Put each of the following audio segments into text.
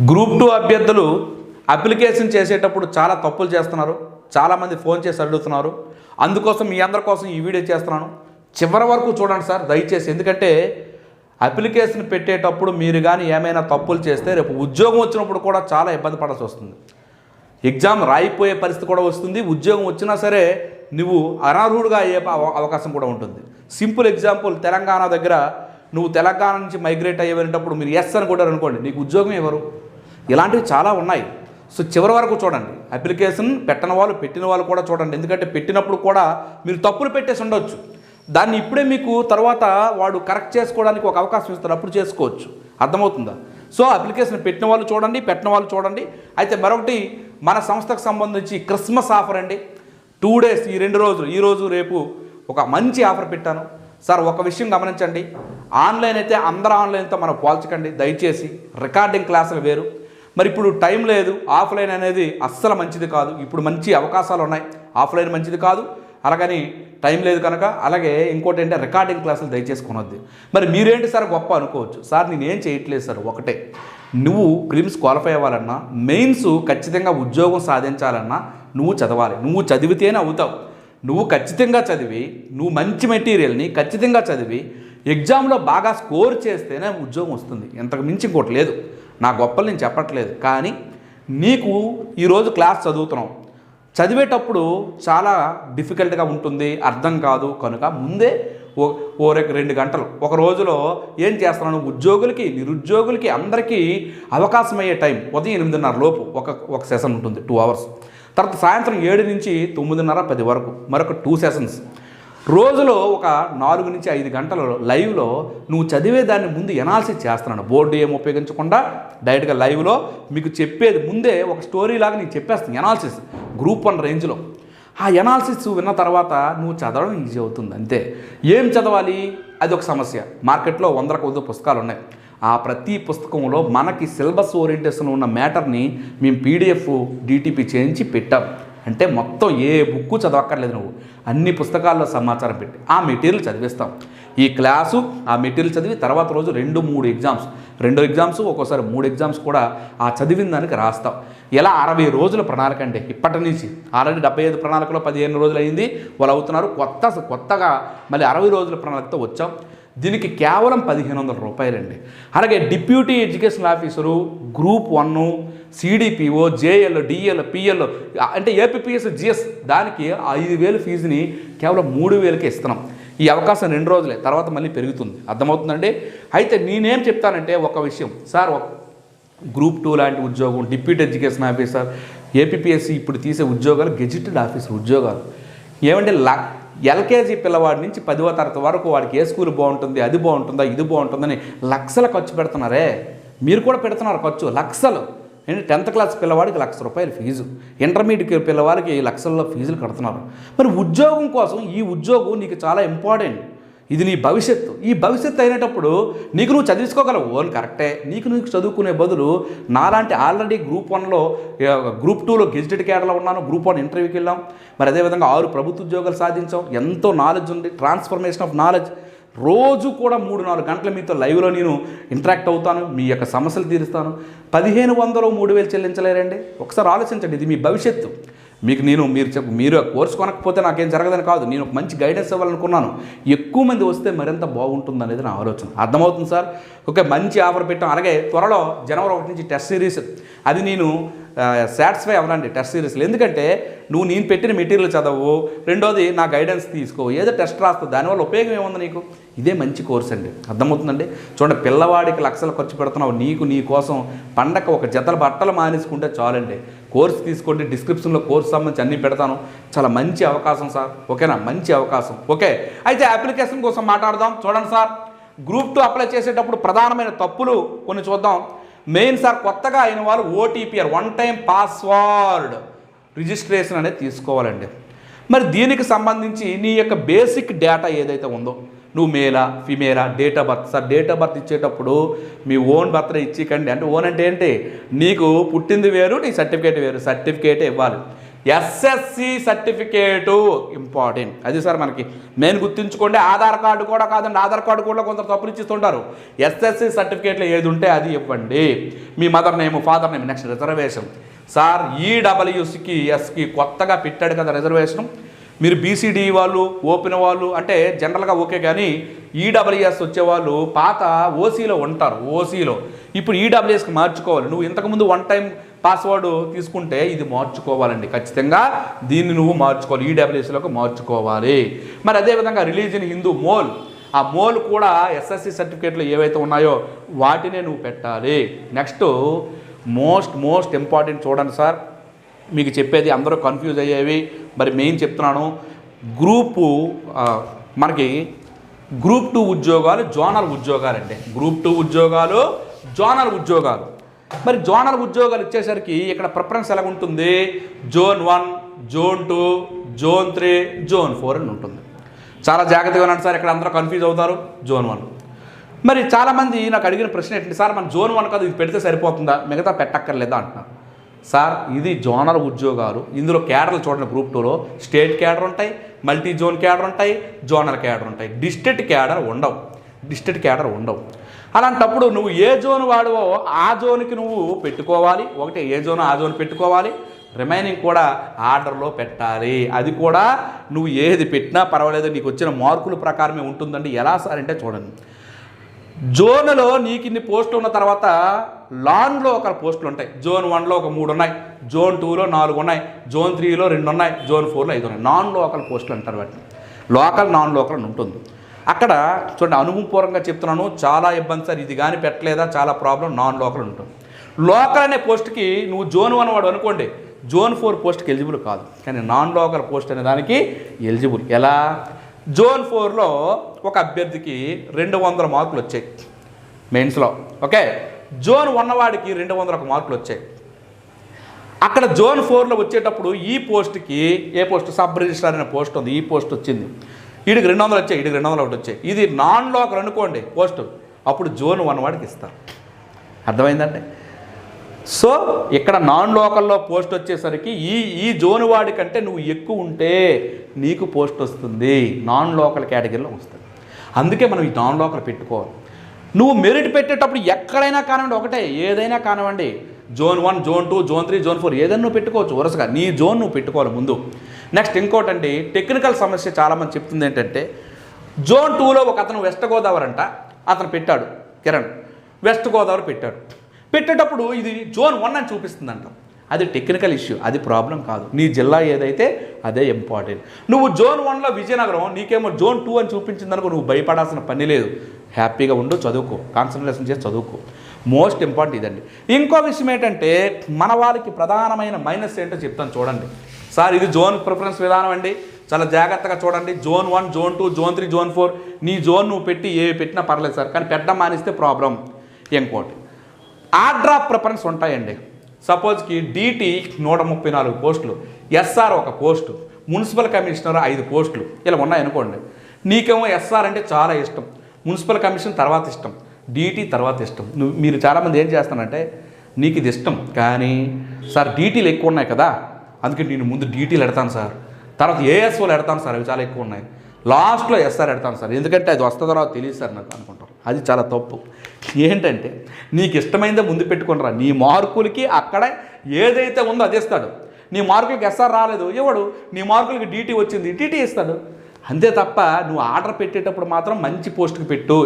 Group two అభ్యర్థులు application చేసేటప్పుడు చాలా తప్పులు చేస్తున్నారు. చాలామంది ఫోన్ చేసి అడుగుతున్నారు. అందుకోసం మీ అందరి కోసం ఈ వీడియో చేస్తున్నాను. చివరి వరకు చూడండి సార్ దయచేసి. ఎందుకంటే అప్లికేషన్ పెట్టేటప్పుడు మీరు కానీ ఏమైనా తప్పులు చేస్తే రేపు ఉద్యోగం వచ్చినప్పుడు కూడా చాలా ఇబ్బంది పడాల్సి వస్తుంది. ఎగ్జామ్ రాయిపోయే పరిస్థితి కూడా వస్తుంది. ఉద్యోగం వచ్చినా సరే నువ్వు అనర్హుడుగా అయ్యే అవ- అవకాశం కూడా ఉంటుంది. సింపుల్ ఎగ్జాంపుల్ తెలంగాణ దగ్గర నువ్వు తెలంగాణ నుంచి మైగ్రేట్ అయ్యేటప్పుడు మీరు ఎస్ అని కూడా అనుకోండి. నీకు ఉద్యోగం ఎవరు? ఇలాంటివి చాలా ఉన్నాయి. సో చివరి వరకు చూడండి. అప్లికేషన్ పెట్టని వాళ్ళు పెట్టిన వాళ్ళు కూడా చూడండి. ఎందుకంటే పెట్టినప్పుడు కూడా మీరు తప్పులు పెట్టేసి ఉండొచ్చు. దాన్ని ఇప్పుడే మీకు తర్వాత వాడు కరెక్ట్ చేసుకోవడానికి ఒక అవకాశం ఇస్తారు. అప్పుడు చేసుకోవచ్చు. అర్థమవుతుందా? సో అప్లికేషన్ పెట్టిన వాళ్ళు చూడండి పెట్టిన వాళ్ళు చూడండి. అయితే మరొకటి మన సంస్థకు సంబంధించి క్రిస్మస్ ఆఫర్ అండి. టూ డేస్ ఈ రెండు రోజులు ఈ రోజు రేపు ఒక మంచి ఆఫర్ పెట్టాను. సార్ ఒక విషయం గమనించండి. ఆన్లైన్ అయితే అందరు ఆన్లైన్తో మనం పోల్చకండి. దయచేసి రికార్డింగ్ క్లాసులు వేరు. మరి ఇప్పుడు టైం లేదు ఆఫ్లైన్ అనేది అస్సలు మంచిది కాదు. ఇప్పుడు మంచి అవకాశాలు ఉన్నాయి. ఆఫ్లైన్ మంచిది కాదు. అలాగని టైం లేదు కనుక అలాగే ఇంకోటి ఏంటంటే రికార్డింగ్ క్లాసులు దయచేసి కొనొద్ది మరి మీరేంటి సార్ గొప్ప అనుకోవచ్చు? సార్ నేనేం చేయట్లేదు సార్ ఒకటే. నువ్వు ప్రిమ్స్ క్వాలిఫై అవ్వాలన్నా మెయిన్స్ ఖచ్చితంగా ఉద్యోగం సాధించాలన్నా నువ్వు చదవాలి. నువ్వు చదివితేనే అవుతావు. నువ్వు ఖచ్చితంగా చదివి నువ్వు మంచి మెటీరియల్ని ఖచ్చితంగా చదివి ఎగ్జామ్లో బాగా స్కోర్ చేస్తేనే ఉద్యోగం వస్తుంది. ఇంతకు మించి ఇంకోటి లేదు. నా గొప్పలు నేను చెప్పట్లేదు కానీ నీకు ఈరోజు క్లాస్ చదువుతున్నావు చదివేటప్పుడు చాలా డిఫికల్ట్గా ఉంటుంది అర్థం కాదు. కనుక ముందే ఓ ఓ రెండు గంటలు ఒక రోజులో ఏం చేస్తున్నాను? ఉద్యోగులకి నిరుద్యోగులకి అందరికీ అవకాశం అయ్యే టైం ఉదయం ఎనిమిదిన్నర లోపు ఒక ఒక సెషన్ ఉంటుంది టూ అవర్స్ తర్వాత సాయంత్రం ఏడు నుంచి తొమ్మిదిన్నర పది వరకు మరొక టూ సెషన్స్ రోజులో ఒక నాలుగు నుంచి ఐదు గంటలు లైవ్లో నువ్వు చదివే దాన్ని ముందు ఎనాలిసిస్ చేస్తున్నాను. బోర్డు ఏం ఉపయోగించకుండా డైరెక్ట్గా లైవ్లో మీకు చెప్పేది ముందే ఒక స్టోరీ లాగా నీకు చెప్పేస్తాను. ఎనాలిసిస్ గ్రూప్ వన్ రేంజ్లో ఆ ఎనాలిసిస్ విన్న తర్వాత నువ్వు చదవడం ఈజీ అవుతుంది అంతే. ఏం చదవాలి? అది ఒక సమస్య. మార్కెట్లో వందల కొద్ది పుస్తకాలు ఉన్నాయి. ఆ ప్రతి పుస్తకంలో మనకి సిలబస్ ఓరియంటేషన్ ఉన్న మ్యాటర్ని మేము పీడిఎఫ్ డిటిపి చేయించి పెట్టాం. అంటే మొత్తం ఏ బుక్ చదవక్కర్లేదు నువ్వు. అన్ని పుస్తకాల్లో సమాచారం పెట్టి. ఆ మెటీరియల్ చదివిస్తాం. ఈ క్లాసు ఆ మెటీరియల్ చదివి తర్వాత రోజు రెండు మూడు ఎగ్జామ్స్. రెండు ఎగ్జామ్స్ ఒక్కోసారి మూడు ఎగ్జామ్స్ కూడా ఆ చదివిన దానికి రాస్తాం. ఇలా అరవై రోజుల ప్రణాళిక అండి. ఇప్పటి నుంచి ఆల్రెడీ డెబ్బై ఐదు ప్రణాళికలో పదిహేను రోజులు అయింది. వాళ్ళు అవుతున్నారు. కొత్త కొత్తగా మళ్ళీ అరవై రోజుల ప్రణాళికతో వచ్చాం. దీనికి కేవలం పదిహేను వందల రూపాయలండి. అలాగే deputy education officer group one CDPO JL DL PL అంటే ఏపీఎస్ జిఎస్ దానికి ఐదు వేలు ఫీజుని కేవలం మూడు వేలకే ఇస్తున్నాం. ఈ అవకాశం రెండు రోజులే తర్వాత మళ్ళీ పెరుగుతుంది. అర్థమవుతుందండి? అయితే నేనేం చెప్తానంటే ఒక విషయం. సార్ ఒక గ్రూప్ టూ లాంటి ఉద్యోగం డిప్యూటీ ఎడ్యుకేషన్ ఆఫీసర్ ఏపీఎస్సి ఇప్పుడు తీసే ఉద్యోగాలు గెజిటెడ్ ఆఫీసర్ ఉద్యోగాలు. ఏమంటే లా ఎల్కేజీ పిల్లవాడి నుంచి పదవ తరగతి వరకు వాడికి ఏ స్కూల్ బాగుంటుంది అది బాగుంటుందా ఇది బాగుంటుందని లక్షల ఖర్చు పెడుతున్నారే. మీరు కూడా పెడుతున్నారు ఖర్చు లక్షలు. ఏంటి? టెన్త్ క్లాస్ పిల్లవాడికి లక్ష రూపాయలు ఫీజు. ఇంటర్మీడియట్ పిల్లవాడికి లక్షల్లో ఫీజులు కడుతున్నారు. మరి ఉద్యోగం కోసం ఈ ఉద్యోగం నీకు చాలా ఇంపార్టెంట్. ఇది నీ భవిష్యత్తు. ఈ భవిష్యత్తు అయినప్పుడు నీకు నువ్వు చదివించుకోగలవు. ఓన్ కరెక్టే. నీకు నువ్వు చదువుకునే బదులు నాలాంటి ఆల్రెడీ గ్రూప్ వన్లో గ్రూప్ టూలో గెజిటెడ్ కేడర్లో ఉన్నాను. గ్రూప్ వన్ ఇంటర్వ్యూకి వెళ్ళాం. మరి అదేవిధంగా ఆరు ప్రభుత్వ ఉద్యోగాలు సాధించాం. ఎంతో నాలెడ్జ్ ఉంది. Transformation of knowledge. రోజు కూడా మూడు నాలుగు గంటల మీతో లైవ్లో నేను ఇంటరాక్ట్ అవుతాను మీ యొక్క సమస్యలు తీరుస్తాను. పదిహేను వందలు మూడు వేలు చెల్లించలేరండి. ఒకసారి ఆలోచించండి ఇది మీ భవిష్యత్తు. మీకు నేను మీరు చెప్పు మీరు కోర్స్ కొనకపోతే నాకేం జరగదని కాదు. నేను ఒక మంచి గైడెన్స్ ఇవ్వాలనుకున్నాను. ఎక్కువ మంది వస్తే మరింత బాగుంటుంది అనేది నా ఆలోచన. అర్థమవుతుంది సార్? ఓకే మంచి ఆఫర్ పెట్టాం. అలాగే త్వరలో జనవరి ఒకటి నుంచి టెస్ట్ సిరీస్ అది నేను సాటిస్ఫై అవ్వాలండి టెస్ట్ సిరీస్లో ఎందుకంటే నువ్వు నేను పెట్టిన మెటీరియల్ చదవు. రెండోది నా గైడెన్స్ తీసుకో. ఏదో టెస్ట్ రాస్తావు దానివల్ల ఉపయోగం ఏముంది నీకు? ఇదే మంచి కోర్స్ అండి. అర్థమవుతుందండి? చూడండి పిల్లవాడికి లక్షలు ఖర్చు పెడుతున్నావు. నీకు నీ కోసం పండగ ఒక జతల బట్టలు మానేసుకుంటే చాలండి. కోర్స్ తీసుకోండి డిస్క్రిప్షన్లో కోర్స్ సంబంధించి అన్నీ పెడతాను. చాలా మంచి అవకాశం సార్. ఓకేనా? మంచి అవకాశం. ఓకే. అయితే అప్లికేషన్ కోసం మాట్లాడదాం. చూడండి సార్. గ్రూప్ టూ అప్లై చేసేటప్పుడు ప్రధానమైన తప్పులు కొన్ని చూద్దాం. మెయిన్ సార్ కొత్తగా అయిన వాళ్ళు OTPR one time password registration అనేది తీసుకోవాలండి. మరి దీనికి సంబంధించి నీ యొక్క బేసిక్ డేటా ఏదైతే ఉందో నువ్వు మేలా ఫిమేలా date of birth sir date of birth ఇచ్చేటప్పుడు మీ ఓన్ బర్త్డే ఇచ్చికండి. అంటే ఓన్ అంటే ఏంటి? నీకు పుట్టింది వేరు నీ సర్టిఫికేట్ వేరు. సర్టిఫికేట్ ఇవ్వాలి. ఎస్ఎస్సి సర్టిఫికేటు ఇంపార్టెంట్ అది సార్ మనకి మెయిన్ గుర్తుంచుకోండి. ఆధార్ కార్డు కూడా కాదండి. ఆధార్ కార్డు కూడా కొంత తప్పులు ఇచ్చిస్తుంటారు. ఎస్ఎస్సి సర్టిఫికేట్లో ఏది ఉంటే అది ఇవ్వండి. మీ mother name father name next reservation sir ఈడబ్ల్యూసికి ఎస్కి కొత్తగా పెట్టాడు కదా రిజర్వేషన్ మీరు బీసీడీ వాళ్ళు ఓపెన్ వాళ్ళు అంటే జనరల్గా ఓకే కానీ ఈడబ్ల్యూఎస్ వచ్చేవాళ్ళు పాత ఓసీలో ఉంటారు ఓసీలో ఇప్పుడు ఈడబ్ల్యూఎస్కి మార్చుకోవాలి. నువ్వు ఇంతకుముందు వన్ టైం పాస్వర్డ్ తీసుకుంటే ఇది మార్చుకోవాలండి. ఖచ్చితంగా దీన్ని నువ్వు మార్చుకోవాలి. ఈడబ్ల్యూఎస్లోకి మార్చుకోవాలి. మరి అదేవిధంగా రిలీజియన్ హిందూ మోల్ ఆ మోల్ కూడా ఎస్ఎస్సి సర్టిఫికేట్లు ఏవైతే ఉన్నాయో వాటినే నువ్వు పెట్టాలి. నెక్స్ట్ మోస్ట్ మోస్ట్ ఇంపార్టెంట్ చూడండి సార్. మీకు చెప్పేది అందరూ కన్ఫ్యూజ్ అయ్యేవి. మరి మెయిన్ చెప్తున్నాను గ్రూపు మనకి గ్రూప్ టూ ఉద్యోగాలు జోనల్ ఉద్యోగాలు అండి గ్రూప్ టూ ఉద్యోగాలు జోనల్ ఉద్యోగాలు. మరి జోనల్ ఉద్యోగాలు ఇచ్చేసరికి ఇక్కడ ప్రిఫరెన్స్ ఎలా ఉంటుంది zone one zone two zone three zone four అని ఉంటుంది. చాలా జాగ్రత్తగా ఉన్నాడు సార్ ఇక్కడ అందరూ కన్ఫ్యూజ్ అవుతారు. జోన్ వన్ మరి చాలామంది నాకు అడిగిన ప్రశ్న ఏంటంటే సార్ మన జోన్ వన్ కదా ఇది పెడితే సరిపోతుందా? మిగతా పెట్టక్కర్లేదా? అంటున్నారు. సార్ ఇది జోనల్ ఉద్యోగాలు. ఇందులో క్యాడర్లు చూడండి గ్రూప్ టూలో. స్టేట్ క్యాడర్ ఉంటాయి మల్టీ జోన్ క్యాడర్ ఉంటాయి జోనల్ క్యాడర్ ఉంటాయి. డిస్ట్రిక్ట్ క్యాడర్ ఉండవు. డిస్ట్రిక్ట్ క్యాడర్ ఉండవు. అలాంటప్పుడు నువ్వు ఏ జోన్ వాడవో ఆ జోన్కి నువ్వు పెట్టుకోవాలి. ఒకటి ఏ జోన్ ఆ జోన్ పెట్టుకోవాలి. రిమైనింగ్ కూడా ఆర్డర్లో పెట్టాలి. అది కూడా నువ్వు ఏది పెట్టినా పర్వాలేదు. నీకు వచ్చిన మార్కుల ప్రకారమే ఉంటుందండి. ఎలా సార్ అంటే చూడండి. జోన్లో నీకు ఇన్ని పోస్టులు ఉన్న తర్వాత లాన్లో ఒక పోస్టులు ఉంటాయి జోన్ వన్లో ఒక మూడు ఉన్నాయి జోన్ టూలో నాలుగు ఉన్నాయి జోన్ త్రీలో రెండు ఉన్నాయి జోన్ ఫోర్లో ఐదు ఉన్నాయి నాన్ లోకల్ పోస్టులు అంటారు వాటిని. లోకల్ నాన్ లోకల్ అని ఉంటుంది. అక్కడ చూడండి అనుభవపూర్వకంగా చెప్తున్నాను. చాలా ఇబ్బంది సార్ ఇది కానీ పెట్టలేదా? చాలా ప్రాబ్లం నాన్ లోకల్ ఉంటుంది. లోకల్ అనే పోస్ట్కి నువ్వు జోన్ వన్ వాడు అనుకోండి జోన్ ఫోర్ పోస్ట్కి ఎలిజిబుల్ కాదు. కానీ నాన్ లోకల్ పోస్ట్ అనే దానికి ఎలిజిబుల్. ఎలా? జోన్ ఫోర్లో ఒక అభ్యర్థికి రెండు వందల మార్కులు వచ్చాయి. మెయిన్స్లో. ఓకే? జోన్ ఉన్నవాడికి రెండు వందల ఒక మార్కులు వచ్చాయి. అక్కడ జోన్ ఫోర్లో వచ్చేటప్పుడు ఈ పోస్ట్కి ఏ పోస్ట్? సబ్ రిజిస్ట్రార్ అనే పోస్ట్ ఉంది. ఈ పోస్ట్ వచ్చింది. వీడికి రెండు వందలు వచ్చాయి. వీడికి రెండు వందలు ఒకటి వచ్చాయి. ఇది నాన్ లోకల్ అనుకోండి పోస్ట్. అప్పుడు జోన్ వన్ వాడికి ఇస్తారు. అర్థమైందండి? సో ఇక్కడ నాన్ లోకల్లో పోస్ట్ వచ్చేసరికి ఈ ఈ జోన్ వాడి కంటే నువ్వు ఎక్కువ ఉంటే నీకు పోస్ట్ వస్తుంది. నాన్ లోకల్ కేటగిరీలో వస్తుంది. అందుకే మనం ఈ నాన్ లోకల్ పెట్టుకోవాలి. నువ్వు మెరిట్ పెట్టేటప్పుడు ఎక్కడైనా కానివ్వండి ఒకటే ఏదైనా కానివ్వండి zone one zone two zone three zone four ఏదైనా నువ్వు పెట్టుకోవచ్చు వరుసగా. నీ జోన్ నువ్వు పెట్టుకోవాలి ముందు. నెక్స్ట్ ఇంకోటండి టెక్నికల్ సమస్య చాలామంది చెప్తుంది ఏంటంటే జోన్ టూలో ఒక అతను వెస్ట్ గోదావరి అంట అతను పెట్టాడు కిరణ్. వెస్ట్ గోదావరి పెట్టాడు. పెట్టేటప్పుడు ఇది జోన్ వన్ అని చూపిస్తుందంట. అది టెక్నికల్ ఇష్యూ అది ప్రాబ్లం కాదు. నీ జిల్లా ఏదైతే అదే ఇంపార్టెంట్. నువ్వు జోన్ వన్లో విజయనగరం నీకేమో జోన్ టూ అని చూపించిందనుకో నువ్వు భయపడాల్సిన పని లేదు. హ్యాపీగా ఉండు చదువుకో. కాన్సన్ట్రేషన్ చేసి చదువుకో. మోస్ట్ ఇంపార్టెంట్ ఇదండి. ఇంకో విషయం ఏంటంటే మన వాళ్ళకి ప్రధానమైన మైనస్ ఏంటో చెప్తాను చూడండి. సార్ ఇది జోన్ ప్రిఫరెన్స్ విధానం అండి. చాలా జాగ్రత్తగా చూడండి. Zone one zone two zone three zone four నీ జోన్ నువ్వు పెట్టి ఏవి పెట్టినా పర్లేదు సార్ కానీ పెట్టడం మానేస్తే ప్రాబ్లం ఇంకోటి ఆర్డర్ ఆఫ్ ప్రిఫరెన్స్ ఉంటాయండి. సపోజ్కి డీటీ నూట ముప్పై నాలుగు పోస్టులు ఎస్ఆర్ ఒక పోస్టు మున్సిపల్ కమిషనర్ ఐదు పోస్టులు ఇలా ఉన్నాయనుకోండి. నీకేమో ఎస్ఆర్ అంటే చాలా ఇష్టం. మున్సిపల్ కమిషన్ తర్వాత ఇష్టం డీటీ తర్వాత ఇష్టం. నువ్వు మీరు చాలామంది ఏం చేస్తానంటే నీకు ఇది ఇష్టం కానీ సార్ డీటీలు ఎక్కువ ఉన్నాయి కదా అందుకే నేను ముందు డీటీలు ఎడతాను సార్. తర్వాత ఏఎస్ఓలు ఎడతాను సార్ అవి చాలా ఎక్కువ ఉన్నాయి. లాస్ట్లో ఎస్ఆర్ ఎడతాను సార్ ఎందుకంటే అది వస్తుందో తెలియదు సార్ నాకు అనుకుంటారు. అది చాలా తప్పు. ఏంటంటే నీకు ఇష్టమైందే ముందు పెట్టుకునిరా నీ మార్కులకి అక్కడ ఏదైతే ఉందో అది ఇస్తాడు. నీ మార్కులకి ఎస్ఆర్ రాలేదు ఇవ్వడు నీ మార్కులకి డీటీ వచ్చింది డీటీ ఇస్తాడు. అంతే తప్ప నువ్వు ఆర్డర్ పెట్టేటప్పుడు మాత్రం మంచి పోస్ట్కి పెట్టు.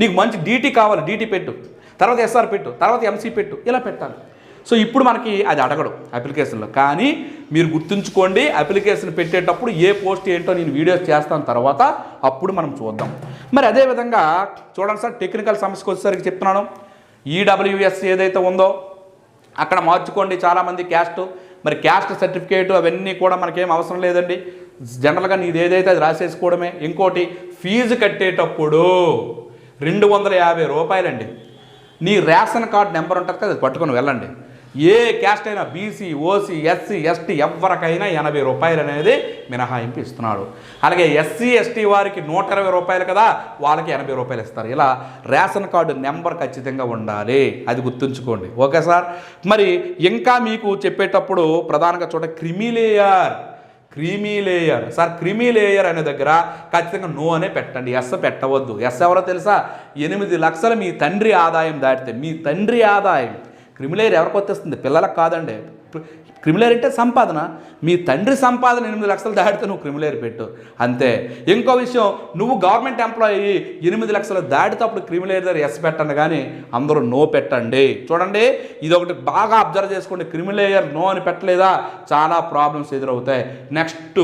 నీకు మంచి డీటీ కావాలి డీటీ పెట్టు. తర్వాత ఎస్ఆర్ పెట్టు తర్వాత ఎంసీ పెట్టు. ఇలా పెట్టాలి. సో ఇప్పుడు మనకి అది అడగడు అప్లికేషన్లో. కానీ మీరు గుర్తుంచుకోండి అప్లికేషన్ పెట్టేటప్పుడు ఏ పోస్ట్ ఏంటో నేను వీడియోస్ చేస్తాను తర్వాత అప్పుడు మనం చూద్దాం. మరి అదేవిధంగా చూడండి సార్ టెక్నికల్ సమస్యకు వచ్చేసరికి చెప్తున్నాను. ఈడబ్ల్యూఎస్ ఏదైతే ఉందో అక్కడ మార్చుకోండి చాలామంది క్యాస్ట్. మరి క్యాస్ట్ సర్టిఫికేట్ అవన్నీ కూడా మనకేం అవసరం లేదండి. జనరల్గా నీది ఏదైతే అది రాసేసుకోవడమే ఇంకోటి ఫీజు కట్టేటప్పుడు రెండు వందల యాభై రూపాయలండి. నీ రేషన్ కార్డ్ నెంబర్ ఉంటుంది కదా అది పట్టుకొని వెళ్ళండి. ఏ క్యాస్ట్ అయినా బీసీ ఓసీ ఎస్సీ ఎస్టీ ఎవరికైనా ఎనభై రూపాయలు అనేది మినహాయింపు ఇస్తున్నాడు. అలాగే ఎస్సీ ఎస్టీ వారికి నూట ఇరవై రూపాయలు కదా వాళ్ళకి ఎనభై రూపాయలు ఇస్తారు. ఇలా రేషన్ కార్డు నెంబర్ ఖచ్చితంగా ఉండాలి. అది గుర్తుంచుకోండి. Okay sir? మరి ఇంకా మీకు చెప్పేటప్పుడు ప్రధానంగా చూడ creamy layer. Creamy layer. Sir creamy layer అనే దగ్గర ఖచ్చితంగా నో అనే పెట్టండి. ఎస్ పెట్టవద్దు. ఎస్ ఎవరో తెలుసా? ఎనిమిది లక్షలు మీ తండ్రి ఆదాయం దాటితే మీ తండ్రి ఆదాయం క్రిమిలేయర్ ఎవరికి వచ్చేస్తుంది? పిల్లలకు కాదండి. క్రిమిలేర్ అంటే సంపాదన. మీ తండ్రి సంపాదన ఎనిమిది లక్షలు దాటితే నువ్వు క్రిమిలేర్ పెట్టు. అంతే. ఇంకో విషయం నువ్వు గవర్నమెంట్ ఎంప్లాయీ ఎనిమిది లక్షలు దాటితప్పుడు క్రిమిలేయర్ దగ్గర ఎస్ పెట్టండి కానీ అందరూ నో పెట్టండి. చూడండి ఇది ఒకటి బాగా అబ్జర్వ్ చేసుకోండి. క్రిమిలేయర్ నో అని పెట్టలేదా? చాలా ప్రాబ్లమ్స్ ఎదురవుతాయి. నెక్స్ట్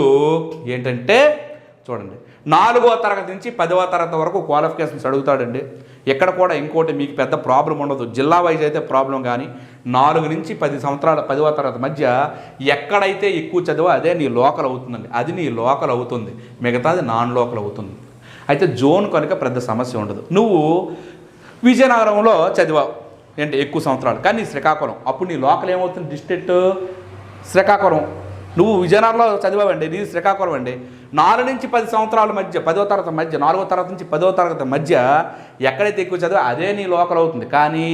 ఏంటంటే చూడండి. నాలుగో తరగతి నుంచి పదవ తరగతి వరకు క్వాలిఫికేషన్స్ అడుగుతాడండి. ఎక్కడ కూడా ఇంకోటి మీకు పెద్ద ప్రాబ్లం ఉండదు. జిల్లా వైజ్ అయితే ప్రాబ్లం కానీ నాలుగు నుంచి పది సంవత్సరాల పదవ తరగతి మధ్య ఎక్కడైతే ఎక్కువ చదివో అదే నీ లోకల్ అవుతుందండి. అది నీ లోకల్ అవుతుంది. మిగతాది నాన్ లోకల్ అవుతుంది. అయితే జోన్ కనుక పెద్ద సమస్య ఉండదు. నువ్వు విజయనగరంలో చదివావు. ఏంటి? ఎక్కువ సంవత్సరాలు. కానీ నీ శ్రీకాకుళం. అప్పుడు నీ లోకల్ ఏమవుతుంది? డిస్ట్రిక్ట్ శ్రీకాకుళం. నువ్వు విజయనగరంలో చదివావండి నీది శ్రీకాకుళం అండి నాలుగు నుంచి పది సంవత్సరాల మధ్య పదో తరగతి మధ్య నాలుగో తరగతి నుంచి పదో తరగతి మధ్య ఎక్కడైతే ఎక్కువ చదివా అదే నీ లోకల్ అవుతుంది. కానీ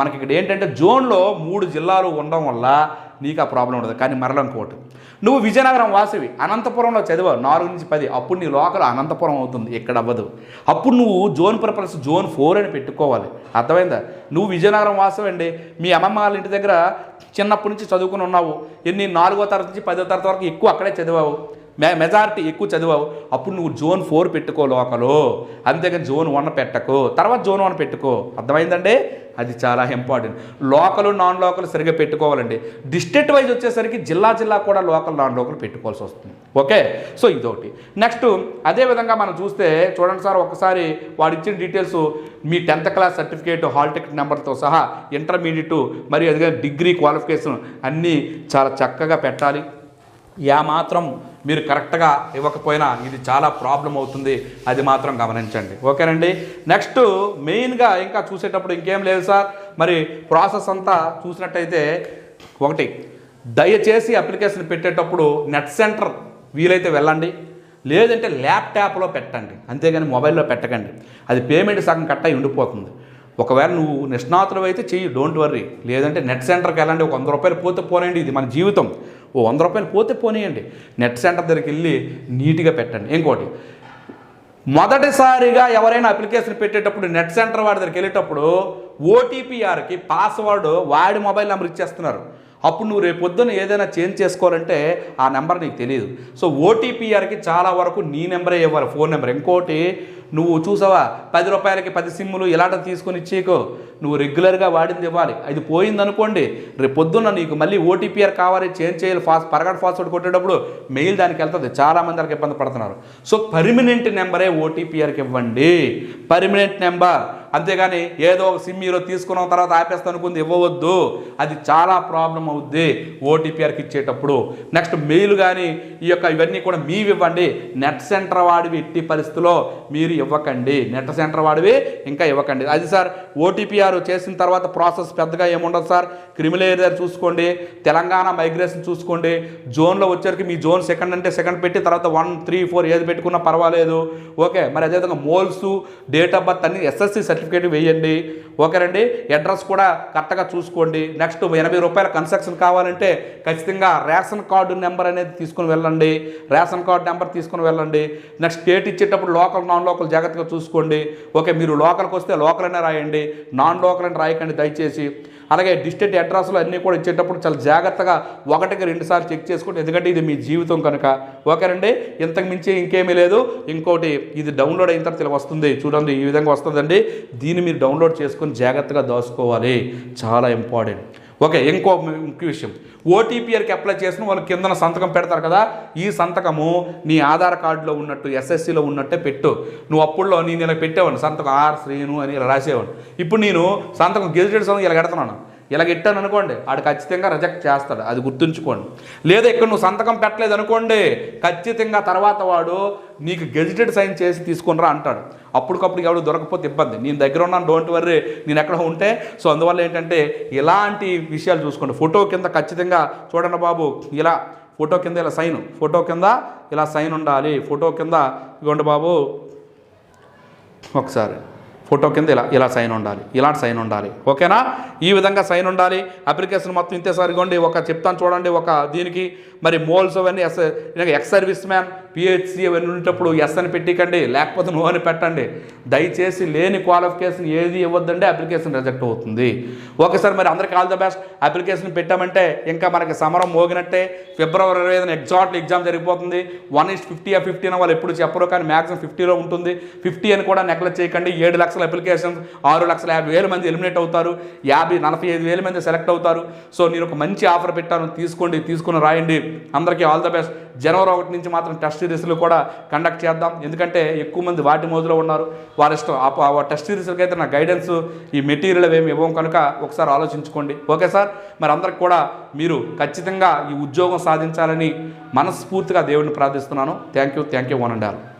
మనకి ఇక్కడ ఏంటంటే జోన్లో మూడు జిల్లాలు ఉండడం వల్ల నీకు ఆ ప్రాబ్లం ఉండదు. కానీ మరల ఇంకోటి నువ్వు విజయనగరం వాసివి అనంతపురంలో చదివావు నాలుగు నుంచి పది అప్పుడు నీ లోకల్ అనంతపురం అవుతుంది ఇక్కడ అవ్వదు. అప్పుడు నువ్వు జోన్ ప్రిఫరెన్స్ జోన్ ఫోర్ అని పెట్టుకోవాలి. అర్థమైందా? నువ్వు విజయనగరం వాసవండి మీ అమ్మమ్మ వాళ్ళ ఇంటి దగ్గర చిన్నప్పటి నుంచి చదువుకుని ఉన్నావు ఎన్ని నాలుగో తరగతి నుంచి పదో తరగతి వరకు ఎక్కువ అక్కడే చదివావు. మె మెజారిటీ ఎక్కువ చదివావు అప్పుడు నువ్వు జోన్ ఫోర్ పెట్టుకో లోకలు అంతేగాని జోన్ వన్ పెట్టకు. తర్వాత జోన్ వన్ పెట్టుకో. అర్థమైందండి? అది చాలా ఇంపార్టెంట్. లోకల్ నాన్ లోకల్ సరిగ్గా పెట్టుకోవాలండి. డిస్ట్రిక్ట్ వైజ్ వచ్చేసరికి జిల్లా జిల్లా కూడా లోకల్ నాన్ లోకల్ పెట్టుకోవాల్సి వస్తుంది. ఓకే? సో ఇదొకటి. నెక్స్ట్ అదేవిధంగా మనం చూస్తే చూడండి సార్ ఒకసారి వాడు ఇచ్చిన డీటెయిల్స్ మీ tenth class certificate hall ticket నెంబర్తో సహా ఇంటర్మీడియట్ మరియు అదిగా డిగ్రీ క్వాలిఫికేషన్ అన్నీ చాలా చక్కగా పెట్టాలి. యా మాత్రం మీరు కరెక్ట్గా ఇవ్వకపోయినా ఇది చాలా ప్రాబ్లం అవుతుంది. అది మాత్రం గమనించండి. ఓకేనండి? నెక్స్ట్ మెయిన్గా ఇంకా చూసేటప్పుడు ఇంకేం లేదు సార్. మరి ప్రాసెస్ అంతా చూసినట్టయితే ఒకటి దయచేసి అప్లికేషన్ పెట్టేటప్పుడు నెట్ సెంటర్ వీలైతే వెళ్ళండి. లేదంటే ల్యాప్టాప్లో పెట్టండి. అంతేగాని మొబైల్లో పెట్టకండి. అది పేమెంట్ సగం కట్ అయి ఉండిపోతుంది. ఒకవేళ నువ్వు నిష్ణాతులు అయితే చెయ్యి డోంట్ వర్రీ. లేదంటే నెట్ సెంటర్కి వెళ్ళండి. ఒక వంద రూపాయలు పోతే పోనండి. ఇది మన జీవితం. ఓ వంద రూపాయలు పోతే పోనీయండి. నెట్ సెంటర్ దగ్గరికి వెళ్ళి నీట్గా పెట్టండి. ఇంకోటి మొదటిసారిగా ఎవరైనా అప్లికేషన్ పెట్టేటప్పుడు నెట్ సెంటర్ వాడి దగ్గరికి వెళ్ళేటప్పుడు ఓటీపీఆర్కి పాస్వర్డ్ వాడి మొబైల్ నెంబర్ ఇచ్చేస్తున్నారు. అప్పుడు నువ్వు రేపు పొద్దున్న ఏదైనా చేంజ్ చేసుకోవాలంటే ఆ నెంబర్ నీకు తెలియదు సో ఓటీపీఆర్కి చాలా వరకు నీ నెంబరే ఇవ్వాలి ఫోన్ నెంబర్. ఇంకోటి నువ్వు చూసావా? పది రూపాయలకి పది సిమ్ములు ఇలాంటివి తీసుకొని ఇచ్చేకో. నువ్వు రెగ్యులర్గా వాడింది ఇవ్వాలి. అది పోయిందనుకోండి రేపు పొద్దున్న నీకు మళ్ళీ ఓటీపీఆర్ కావాలి చేంజ్ చేయాలి ఫాస్ట్ పరగడ్ పాస్వర్డ్ కొట్టేటప్పుడు మెయిల్ దానికి వెళ్తుంది. చాలామంది వాళ్ళకి ఇబ్బంది పడుతున్నారు. సో పర్మనెంట్ నెంబరే ఓటీపీఆర్కి ఇవ్వండి. Permanent number. అంతేగాని ఏదో ఒక సిమ్ మీరు తీసుకున్న తర్వాత ఆపేస్తా అనుకుంది ఇవ్వవద్దు. అది చాలా ప్రాబ్లం అవుద్ది ఓటీపీఆర్కి ఇచ్చేటప్పుడు. నెక్స్ట్ మెయిల్ కానీ ఈ యొక్క ఇవన్నీ కూడా మీవి ఇవ్వండి నెట్ సెంటర్ వాడివి ఎట్టి పరిస్థితిలో మీరు ఇవ్వకండి. నెట్ సెంటర్ వాడివి ఇంకా ఇవ్వకండి. అది సార్ ఓటీపీఆర్ చేసిన తర్వాత ప్రాసెస్ పెద్దగా ఏముండదు సార్. క్రిమినల్ ఏరియా చూసుకోండి. తెలంగాణ మైగ్రేషన్ చూసుకోండి. జోన్లో వచ్చరికి మీ జోన్ సెకండ్ అంటే సెకండ్ పెట్టి తర్వాత వన్ త్రీ ఫోర్ ఏది పెట్టుకున్నా పర్వాలేదు. ఓకే మరి అదేవిధంగా మోల్స్ డేట్ ఆఫ్ బర్త్ అన్ని ఎస్ఎస్సి సర్టిఫికేట్ సర్టిఫికేట్ వేయండి. ఓకేనండి అడ్రస్ కూడా కరెక్ట్గా చూసుకోండి. నెక్స్ట్ ఎనభై రూపాయల కన్స్ట్రక్షన్ కావాలంటే ఖచ్చితంగా రేషన్ కార్డు నెంబర్ అనేది తీసుకుని వెళ్ళండి. రేషన్ కార్డు నెంబర్ తీసుకుని వెళ్ళండి. నెక్స్ట్ స్టేట్ ఇచ్చేటప్పుడు లోకల్ నాన్ లోకల్ జాగ్రత్తగా చూసుకోండి. ఓకే మీరు లోకల్కి వస్తే లోకల్ అనే రాయండి. నాన్ లోకల్ అని రాయకండి దయచేసి. అలాగే డిస్ట్రిక్ట్ అడ్రస్లు అన్నీ కూడా ఇచ్చేటప్పుడు చాలా జాగ్రత్తగా ఒకటికి రెండు సార్లు చెక్ చేసుకోండి ఎందుకంటే ఇది మీ జీవితం కనుక. ఓకేనండి ఇంతకు మించి ఇంకేమీ లేదు. ఇంకోటి ఇది డౌన్లోడ్ అయిన తర్వాత ఇలా వస్తుంది. చూడండి ఈ విధంగా వస్తుందండి. దీన్ని మీరు డౌన్లోడ్ చేసుకొని జాగ్రత్తగా దాచుకోవాలి. చాలా ఇంపార్టెంట్. ఓకే ఇంకో ముఖ్య విషయం. ఓటీపీఆర్కి అప్లై చేసిన వాళ్ళు కిందన సంతకం పెడతారు కదా ఈ సంతకము నీ ఆధార్ కార్డులో ఉన్నట్టు ఎస్ఎస్సిలో ఉన్నట్టే పెట్టు. నువ్వు అప్పుడులో నేను ఇలా పెట్టేవాడిని సంతకం ఆర్ శ్రీను అని ఇలా రాసేవాడిని. ఇప్పుడు నేను సంతకం గెజిటెడ్ సంతకం ఇలా పెడుతున్నాను ఇలా ఇట్టాను అనుకోండి ఆడు ఖచ్చితంగా రిజెక్ట్ చేస్తాడు అది గుర్తుంచుకోండి. లేదా ఇక్కడ నువ్వు సంతకం పెట్టలేదు అనుకోండి ఖచ్చితంగా తర్వాత వాడు నీకు గెజిటెడ్ సైన్ చేసి తీసుకునిరా అంటాడు. అప్పటికప్పుడు ఎవరు దొరకకపోతే ఇబ్బంది. నేను దగ్గర ఉన్నాను డోంట్ వర్రీ నేను ఎక్కడ ఉంటే సో అందువల్ల ఏంటంటే ఇలాంటి విషయాలు చూసుకోండి. ఫోటో కింద ఖచ్చితంగా చూడండి బాబు ఇలా ఫోటో కింద ఇలా సైన్ ఫోటో కింద ఇలా సైన్ ఉండాలి. ఫోటో కింద ఇగోండి బాబు ఒకసారి ఫోటో కింద ఇలా ఇలా సైన్ ఉండాలి. ఇలాంటి సైన్ ఉండాలి. ఓకేనా? ఈ విధంగా సైన్ ఉండాలి. అప్లికేషన్ మొత్తం ఇంతే సరిగోండి ఒక చెప్తాను చూడండి ఒక దీనికి. మరి మోల్స్ అవన్నీ S ex service man PHC అవన్నీ ఉండేటప్పుడు ఎస్ అని పెట్టికండి లేకపోతే నో అని పెట్టండి. దయచేసి లేని క్వాలిఫికేషన్ ఏది ఇవ్వద్దండి అప్లికేషన్ రిజెక్ట్ అవుతుంది. ఓకే సార్ మరి అందరికీ ఆల్ ద బెస్ట్ అప్లికేషన్ పెట్టామంటే ఇంకా మనకి సమరం మోగినట్టే. ఫిబ్రవరి ఇరవై ఐదున ఎగ్జాక్ట్లీ ఎగ్జామ్ జరిగిపోతుంది. One is fifty ah fifteen వాళ్ళు ఎప్పుడు చెప్పరు కానీ మ్యాక్సిమం ఫిఫ్టీలో ఉంటుంది. ఫిఫ్టీ అని కూడా నెగ్లెక్ట్ చేయకండి. ఏడు లక్షల అప్లికేషన్స్ ఆరు లక్షల యాభై వేల మంది ఎలిమినేట్ అవుతారు. యాభై నలభై ఐదు వేల మంది సెలెక్ట్ అవుతారు. సో నేను ఒక మంచి ఆఫర్ పెట్టాను. తీసుకోండి తీసుకుని రాయండి. అందరికీ ఆల్ ద బెస్ట్ జనవరి ఒకటి నుంచి మాత్రం టెస్ట్ సిరీస్లు కూడా కండక్ట్ చేద్దాం. ఎందుకంటే ఎక్కువ మంది వాటి మోజులో ఉన్నారు. వారి ఇష్టం. ఆ- టెస్ట్ సిరీస్లకి అయితే నా గైడెన్స్ ఈ మెటీరియల్ ఏమి ఇవ్వం కనుక ఒకసారి ఆలోచించుకోండి. Okay sir? మరి అందరికి కూడా మీరు ఖచ్చితంగా ఈ ఉద్యోగం సాధించాలని మనస్ఫూర్తిగా దేవుడిని ప్రార్థిస్తున్నాను. Thank you thank you one and all